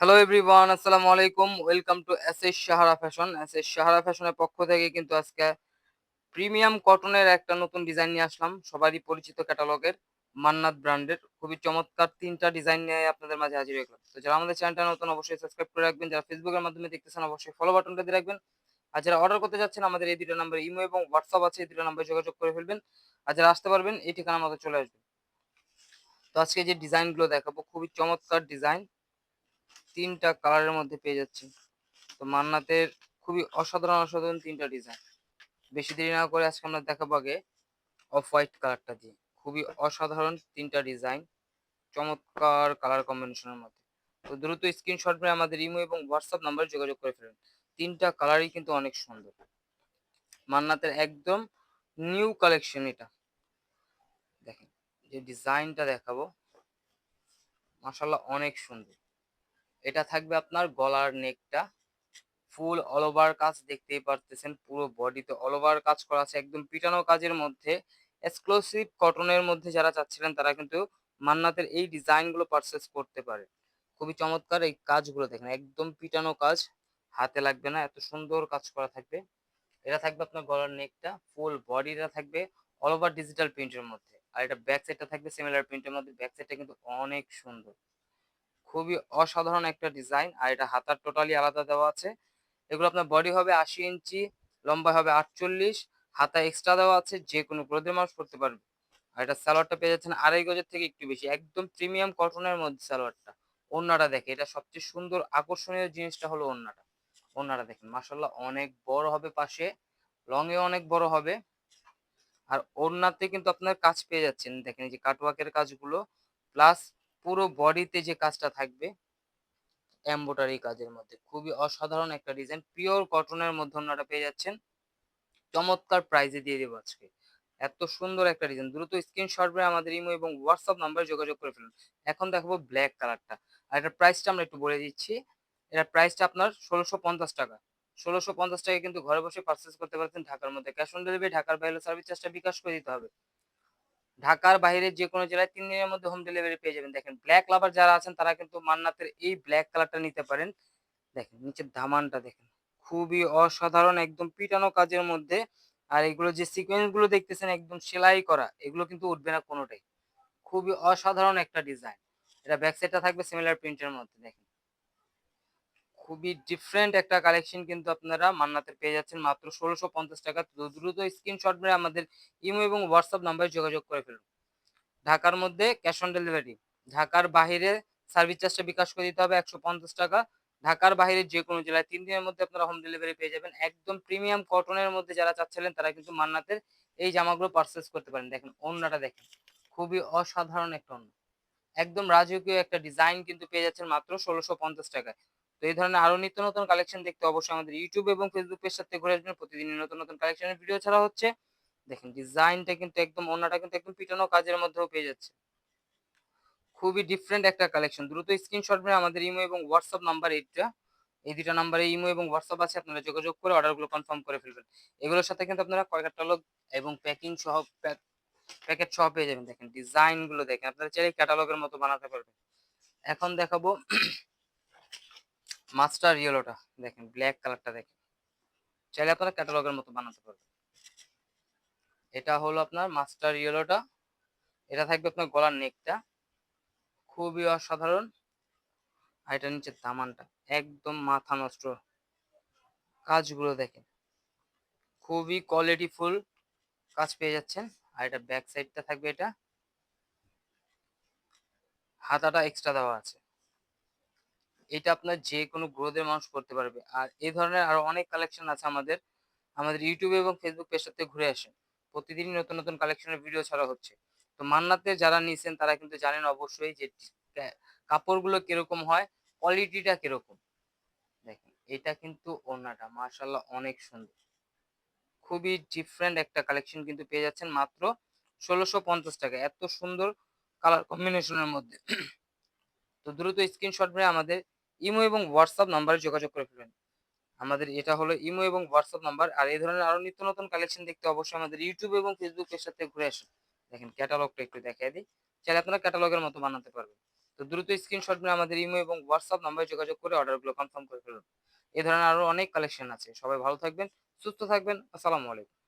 Hello everyone আসসালামু আলাইকুম welcome to S S Sahara fashion S S Sahara ফ্যাশনের পক্ষ থেকে কিন্তু আজকে প্রিমিয়াম কটনের একটা নতুন ডিজাইন নিয়ে আসলাম, সবারই পরিচিত ক্যাটালগের মান্নাত ব্র্যান্ডের। খুবই চমৎকার তিনটা ডিজাইন নিয়ে আপনাদের মাঝে হাজির হয়ে তো যারা আমাদের চ্যানেলটা নতুন, অবশ্যই সাবস্ক্রাইব করে রাখবেন। যারা ফেসবুকের মাধ্যমে দেখতেছেন, অবশ্যই ফলো বাটনটা দিয়ে রাখবেন। আর যারা অর্ডার করতে যাচ্ছেন, আমাদের এই দুটো নাম্বার ইমো এবং হোয়াটসঅ্যাপ আছে, এই দুটো নাম্বারে যোগাযোগ করে ফেলবেন। আর যারা আসতে পারবেন, এই ঠিকানা মতো চলে আসবেন। তো আজকে যে ডিজাইনগুলো দেখাবো, খুবই চমৎকার ডিজাইন তিনটা কালারের মধ্যে পেয়ে যাচ্ছি তো মান্নাতের খুবই অসাধারণ অসাধারণ তিনটা ডিজাইন বেশি দেরি না করে আজকে আমরা দেখাবো আগে অফ হোয়াইট কালারটা দিয়ে। খুবই অসাধারণ তিনটা ডিজাইন চমৎকার কালার কম্বিনেশনের মধ্যে। তো দ্রুত স্ক্রিনশট মেরে আমাদের ইমো এবং হোয়াটসঅ্যাপ নাম্বারে যোগাযোগ করে ফেলুন। তিনটা কালারই কিন্তু অনেক সুন্দর। মান্নাতের একদম নিউ কালেকশন এটা। দেখেন, যে ডিজাইনটা দেখাবো মাসাল্লাহ অনেক সুন্দর। এটা থাকবে আপনার গলার নেকটা ফুল অল ওভার কাজ দেখতেই পারতেছেন, পুরো বডিতে অল ওভার কাজ করা আছে, একদম পিটানো কাজের মধ্যে এক্সক্লুসিভ কটনের মধ্যে যারা চাচ্ছিলেন, তারা কিন্তু মান্নাতের এই ডিজাইনগুলো পারচেস করতে পারে। খুবই চমৎকার এই কাজগুলো দেখেন, একদম পিটানো কাজ, হাতে লাগবে না, এত সুন্দর কাজ করা থাকবে। এটা থাকবে আপনার গলার নেকটা ফুল বডিটা থাকবে অল ওভার ডিজিটাল প্রিন্টের মধ্যে। আর এটা ব্যাক সাইডটা থাকবে সিমিলার প্রিন্টের মধ্যে ব্যাক সাইডটা কিন্তু অনেক সুন্দর। খুবই অসাধারণ একটা ডিজাইন আর এটা হাতার টোটালি আলাদা দেওয়া আছে। এগুলো আপনার বডি হবে আশি ইঞ্চি, লম্বা হবে আটচল্লিশ, হাতা এক্সট্রা দেওয়া আছে যে কোনো গ্রোদের মানুষ করতে পারবে। আর এটা সালোয়ারটা পেয়ে যাচ্ছেন আড়াই গজের থেকে একটু বেশি, একদম প্রিমিয়াম কটনের মধ্যে সালোয়ারটা। ওন্নাটা দেখে, এটা সবচেয়ে সুন্দর আকর্ষণীয় জিনিসটা হলো ওন্নাটা ওন্নাটা দেখেন মাসাল্লাহ অনেক বড় হবে পাশে লংয়ে অনেক বড় হবে। আর ওড়নাতে কিন্তু আপনার কাজ পেয়ে যাচ্ছেন, দেখেন এই যে কাটওয়ার্কের কাজগুলো প্লাস পুরো বডিতে যে কাজটা থাকবে এমব্রয়ডারি কাজের মধ্যে। খুবই অসাধারণ একটা ডিজাইন পিওর কটনের মধ্যে ওনারা পেয়ে যাচ্ছেন। চমৎকার প্রাইজে দিয়ে দেবো আজকে। এত সুন্দর একটা ডিজাইন দ্রুত স্ক্রিনশট করে আমাদের ইমো এবং হোয়াটসঅ্যাপ নাম্বারে যোগাযোগ করে ফেলুন। এখন দেখাবো ব্ল্যাক কালারটা আর এটার প্রাইসটা আমরা একটু বলে দিচ্ছি। এটার প্রাইসটা আপনার ষোলোশো পঞ্চাশ টাকা। ষোলোশো পঞ্চাশ টাকা কিন্তু ঘরে বসে পারচেস করতে পারছেন ঢাকার মধ্যে। ক্যাশ অন ডেলিভারি ঢাকার বাইরে সার্ভিস চার্জটা বিকাশ করে দিতে হবে। ঢাকার বাইরে যে কোনো জেলায় তিন দিনের মধ্যে হোম ডেলিভারি পেয়ে যাবেন। দেখেন ব্ল্যাক লাভার যারা আছেন, তারা কিন্তু মান্নাতের এই ব্ল্যাক কালারটা নিতে পারেন। দেখেন, নিচের ধামানটা দেখেন, খুবই অসাধারণ, একদম পিটানো কাজের মধ্যে। আর এগুলো যে সিকোয়েন্সগুলো দেখতেছেন, একদম সেলাই করা, এগুলো কিন্তু উঠবে না কোনোটাই। খুবই অসাধারণ একটা ডিজাইন এটা ব্যাক সাইডটা থাকবে সিমিলার প্রিন্টের মধ্যে, দেখেন। খুবই ডিফারেন্ট একটা কালেকশন কিন্তু আপনারা মান্নাতে পেয়ে যাচ্ছেন। মাত্র ষোলোশো পঞ্চাশ টাকা। তো দ্রুত স্ক্রিনশট মেরে আমাদের ইমো এবং হোয়াটসঅ্যাপ নাম্বারে যোগাযোগ করে ফেলুন। ঢাকার মধ্যে ক্যাশ অন ডেলিভারি ঢাকার বাহিরে সার্ভিস চার্জটা বিকাশ করে দিতে হবে একশো পঞ্চাশ টাকা। ঢাকার বাইরে যে কোনো জেলায় তিন দিনের মধ্যে আপনারা হোম ডেলিভারি পেয়ে যাবেন। একদম প্রিমিয়াম কটনের মধ্যে যারা চাচ্ছিলেন, তারা কিন্তু মান্নাতের এই জামাগুলো পারচেস করতে পারেন। দেখেন, অন্যটা দেখেন। খুবই অসাধারণ একটা অন্য। একদম রাজকীয় একটা ডিজাইন কিন্তু পেয়ে যাচ্ছেন মাত্র ষোলোশো পঞ্চাশ টাকায়। তো এই ধরনের আরও নিত্য নতুন কালেকশন দেখতে অবশ্যই আমাদের ইউটিউব এবং ফেসবুক পেজ সাথে ঘুরে আসবেন। প্রতিদিন নতুন নতুন কালেকশনের ভিডিও ছাড়া হচ্ছে, দেখেন ডিজাইনটা কিন্তু একদম অন্যটা কিন্তু একদম পিটানো কাজের মধ্যেও পেয়ে যাচ্ছে। খুবই ডিফারেন্ট একটা কালেকশন দ্রুত স্ক্রিনশট মেরে আমাদের ইমো এবং হোয়াটসঅ্যাপ নাম্বার এইটা, এই দুটা নাম্বারে ইমো এবং হোয়াটসঅ্যাপ আছে, আপনারা যোগাযোগ করে অর্ডারগুলো কনফার্ম করে ফেলবেন। এগুলোর সাথে কিন্তু আপনারা কয়েকটা ক্যাটালগ এবং প্যাকিং সহ প্যাকেট সহ পেয়ে যাবেন। দেখেন ডিজাইনগুলো দেখেন, আপনারা চাইলে ক্যাটালগের মতো বানাতে পারবেন। এখন দেখাবো মাস্টার ইয়েলোটা দেখেন ব্ল্যাক কালারটা দেখেন। চাইলে আপনারা ক্যাটালগের মতো বানাতে পারবেন। এটা হলো আপনার মাস্টার ইয়েলোটা এটা থাকবে আপনার গলার নেকটা খুবই অসাধারণ। আর এটা নিচে দামানটা। একদম মাথা নষ্ট। কাজগুলো দেখেন। খুবই কোয়ালিটি ফুল। কাজ পেয়ে যাচ্ছেন। আর এটা ব্যাক সাইডটা থাকবে এটা। হাতাটা এক্সট্রা দেওয়া আছে। এটা আপনার যে কোনো গ্রোদের মানুষ করতে পারবে। আর এই ধরনের আরও অনেক কালেকশন আছে আমাদের। আমাদের ইউটিউব এবং ফেসবুক পেজটাতে ঘুরে আসেন। প্রতিদিনই নতুন নতুন কালেকশনের ভিডিও ছাড়া হচ্ছে। তো মান্নাতে যারা নিয়েছেন তারা কিন্তু জানেন অবশ্যই যে কাপড়গুলো কীরকম হয় কোয়ালিটিটা কীরকম। দেখেন, এটা কিন্তু ওনাটা মার্শাল্লাহ অনেক সুন্দর। খুবই ডিফারেন্ট একটা কালেকশন কিন্তু পেয়ে যাচ্ছেন মাত্র ষোলোশো পঞ্চাশ টাকা এত সুন্দর কালার কম্বিনেশনের মধ্যে। তো দ্রুত স্ক্রিনশট মেরে আমাদের ইমো এবং হোয়াটসঅ্যাপ নাম্বারে যোগাযোগ করে ফেলবেন আমাদের এটা হলো ইমো এবং হোয়াটসঅ্যাপ নাম্বার, আর এই ধরনের আরও নিত্য নতুন কালেকশন দেখতে অবশ্যই আমাদের ইউটিউব এবং ফেসবুক পেজ সাথে ঘুরে আসুন। দেখেন ক্যাটালগটা একটু দেখাই দিই। চাইলে আপনারা ক্যাটালগের মতো বানাতে পারবেন। তো দ্রুত স্ক্রিনশট নিয়ে আমাদের ইমো এবং হোয়াটসঅ্যাপ নাম্বারে যোগাযোগ করে অর্ডারগুলো কনফার্ম করে ফেলুন। এ ধরনের আরও অনেক কালেকশন আছে। সবাই ভালো থাকবেন, সুস্থ থাকবেন। আসসালামু আলাইকুম।